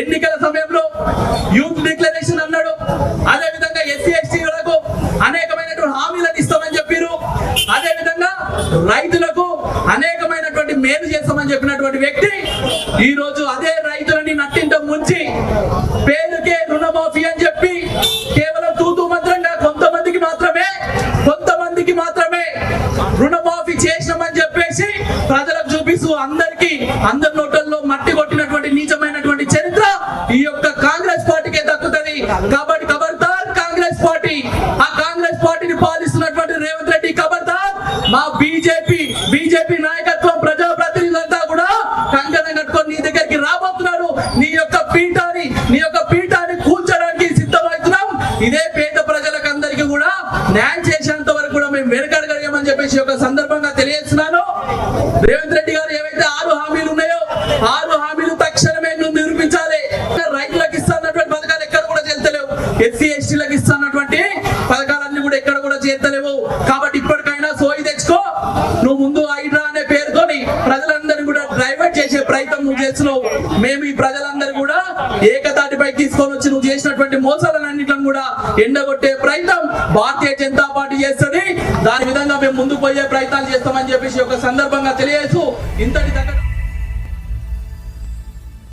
ఎన్నికల సమయంలో youth declaration అన్నాడు. అదే విధంగా ఎస్సీ ఎస్టీలకు అనేకమైనటువంటి హామీలను ఇస్తామని చెప్పారు. అదే విధంగా రైతులకు అనేకమైనటువంటి మేలు చేస్తామని చెప్పినటువంటి వ్యక్తి ఈ రోజు అదే రైతులని నట్టింట ముంచి పేరుకే రుణమాఫీ అని చెప్పి కేవలం తూతూ మంత్రంగా కొంతమందికి మాత్రమే కొంతమందికి మాత్రమే రుణమాఫీ చేసినామని చెప్పేసి ప్రజలకు చూపిస్తూ అందరికి అందరి నోటల్లో కాబట్టి ఖబర్దార్ కాంగ్రెస్ పార్టీ. ఆ కాంగ్రెస్ పార్టీని పాలిస్తున్నటువంటి రేవంత్ రెడ్డి ఖబర్దార్ మా బీజేపీ బీజేపీ నాయకత్వం ప్రజా ప్రతినిధులంతా కూడా కంకణం కట్టుకొని నీ దగ్గరికి రాబోతున్నారు. నీ యొక్క పీఠాన్ని నీ యొక్క పీఠాన్ని కూల్చడానికి సిద్ధమవుతున్నాం. ఇదే పేద ప్రజలకు అందరికీ కూడా న్యాయం చేసేంత వరకు కూడా మేము వెనకడగలిగామని చెప్పేసి ఒక సందర్భంగా తెలియజేస్తున్నాను. రేవంత్ రెడ్డి పథకాలన్నీ కూడా ఎక్కడ కూడా చేస్తలేవు. కాబట్టి ఇప్పటికైనా సోయి తెచ్చుకో. నువ్వు ముందు హైడ్రా అనే పేరుతోని ప్రజలందరినీ కూడా డైవర్ట్ చేసే ప్రయత్నం నువ్వు చేస్తున్నావు. మేము ఈ ప్రజలందరూ కూడా ఏకతాటిపై తీసుకొని వచ్చి నువ్వు చేసినటువంటి మోసాలన్నింటిని కూడా ఎండగొట్టే ప్రయత్నం భారతీయ జనతా పార్టీ చేస్తుంది. దాని విధంగా మేము ముందుకు పోయే ప్రయత్నాలు చేస్తామని చెప్పేసి ఒక సందర్భంగా తెలియజేస్తూ ఇంతటి దగ్గర